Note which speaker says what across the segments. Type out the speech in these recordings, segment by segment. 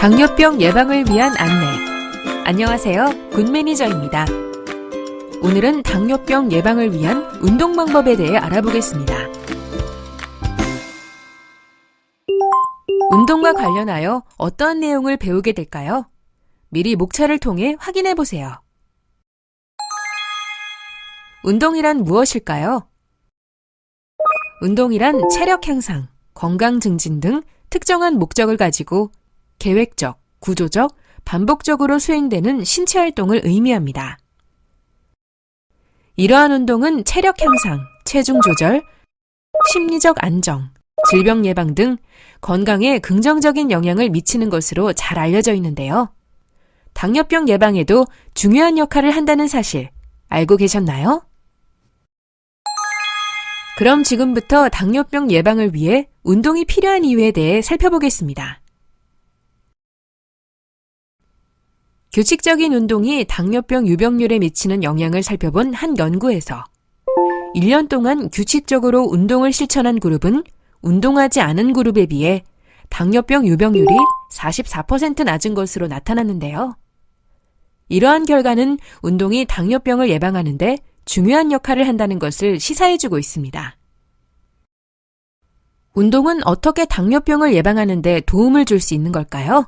Speaker 1: 당뇨병 예방을 위한 안내. 안녕하세요. 굿 매니저입니다. 오늘은 당뇨병 예방을 위한 운동 방법에 대해 알아보겠습니다. 운동과 관련하여 어떠한 내용을 배우게 될까요? 미리 목차를 통해 확인해 보세요. 운동이란 무엇일까요? 운동이란 체력 향상, 건강 증진 등 특정한 목적을 가지고 계획적, 구조적, 반복적으로 수행되는 신체 활동을 의미합니다. 이러한 운동은 체력 향상, 체중 조절, 심리적 안정, 질병 예방 등 건강에 긍정적인 영향을 미치는 것으로 잘 알려져 있는데요. 당뇨병 예방에도 중요한 역할을 한다는 사실 알고 계셨나요? 그럼 지금부터 당뇨병 예방을 위해 운동이 필요한 이유에 대해 살펴보겠습니다. 규칙적인 운동이 당뇨병 유병률에 미치는 영향을 살펴본 한 연구에서 1년 동안 규칙적으로 운동을 실천한 그룹은 운동하지 않은 그룹에 비해 당뇨병 유병률이 44% 낮은 것으로 나타났는데요. 이러한 결과는 운동이 당뇨병을 예방하는데 중요한 역할을 한다는 것을 시사해주고 있습니다. 운동은 어떻게 당뇨병을 예방하는데 도움을 줄 수 있는 걸까요?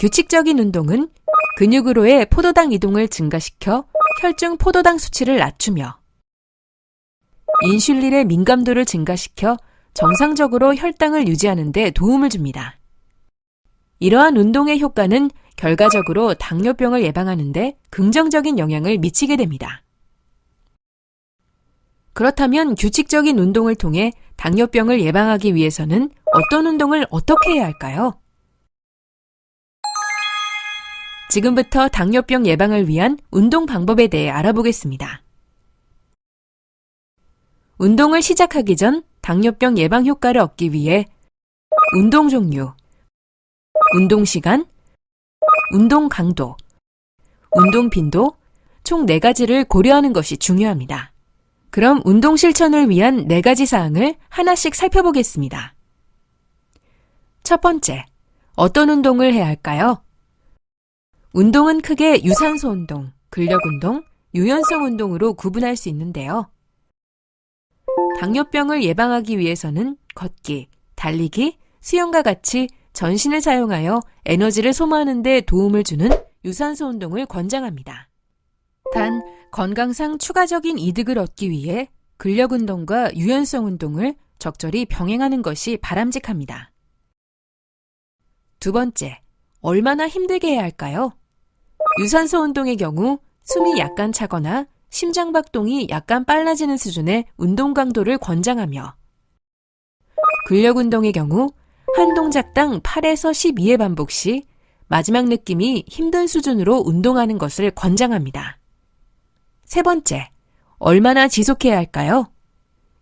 Speaker 1: 규칙적인 운동은 근육으로의 포도당 이동을 증가시켜 혈중 포도당 수치를 낮추며 인슐린의 민감도를 증가시켜 정상적으로 혈당을 유지하는 데 도움을 줍니다. 이러한 운동의 효과는 결과적으로 당뇨병을 예방하는데 긍정적인 영향을 미치게 됩니다. 그렇다면 규칙적인 운동을 통해 당뇨병을 예방하기 위해서는 어떤 운동을 어떻게 해야 할까요? 지금부터 당뇨병 예방을 위한 운동 방법에 대해 알아보겠습니다. 운동을 시작하기 전 당뇨병 예방 효과를 얻기 위해 운동 종류, 운동 시간, 운동 강도, 운동 빈도 총 4가지를 고려하는 것이 중요합니다. 그럼 운동 실천을 위한 4가지 사항을 하나씩 살펴보겠습니다. 첫 번째, 어떤 운동을 해야 할까요? 운동은 크게 유산소 운동, 근력 운동, 유연성 운동으로 구분할 수 있는데요. 당뇨병을 예방하기 위해서는 걷기, 달리기, 수영과 같이 전신을 사용하여 에너지를 소모하는 데 도움을 주는 유산소 운동을 권장합니다. 단, 건강상 추가적인 이득을 얻기 위해 근력 운동과 유연성 운동을 적절히 병행하는 것이 바람직합니다. 두 번째, 얼마나 힘들게 해야 할까요? 유산소 운동의 경우 숨이 약간 차거나 심장 박동이 약간 빨라지는 수준의 운동 강도를 권장하며 근력 운동의 경우 한 동작당 8에서 12회 반복 시 마지막 느낌이 힘든 수준으로 운동하는 것을 권장합니다. 세 번째, 얼마나 지속해야 할까요?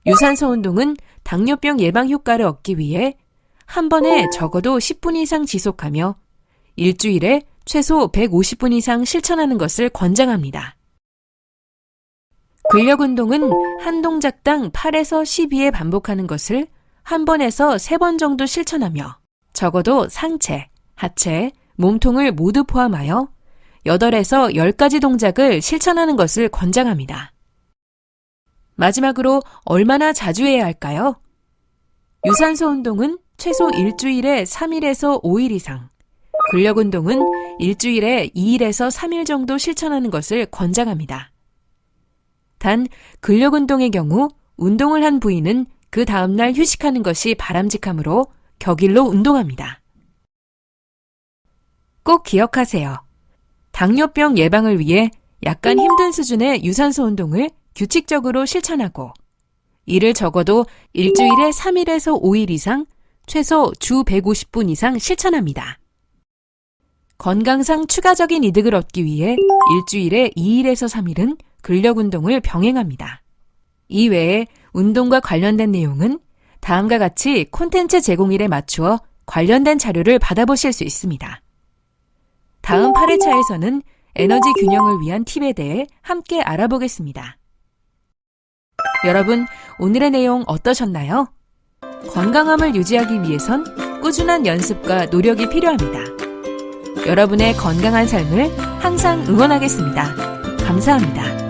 Speaker 1: 유산소 운동은 당뇨병 예방 효과를 얻기 위해 한 번에 적어도 10분 이상 지속하며 일주일에 최소 150분 이상 실천하는 것을 권장합니다. 근력 운동은 한 동작당 8에서 12회 반복하는 것을 한 번에서 세 번 정도 실천하며 적어도 상체, 하체, 몸통을 모두 포함하여 8에서 10가지 동작을 실천하는 것을 권장합니다. 마지막으로 얼마나 자주 해야 할까요? 유산소 운동은 최소 일주일에 3일에서 5일 이상, 근력 운동은 일주일에 2일에서 3일 정도 실천하는 것을 권장합니다. 단, 근력 운동의 경우 운동을 한 부위는 그 다음날 휴식하는 것이 바람직하므로 격일로 운동합니다. 꼭 기억하세요. 당뇨병 예방을 위해 약간 힘든 수준의 유산소 운동을 규칙적으로 실천하고 이를 적어도 일주일에 3일에서 5일 이상 최소 주 150분 이상 실천합니다. 건강상 추가적인 이득을 얻기 위해 일주일에 2일에서 3일은 근력 운동을 병행합니다. 이외에 운동과 관련된 내용은 다음과 같이 콘텐츠 제공일에 맞추어 관련된 자료를 받아보실 수 있습니다. 다음 8회차에서는 에너지 균형을 위한 팁에 대해 함께 알아보겠습니다. 여러분, 오늘의 내용 어떠셨나요? 건강함을 유지하기 위해선 꾸준한 연습과 노력이 필요합니다. 여러분의 건강한 삶을 항상 응원하겠습니다. 감사합니다.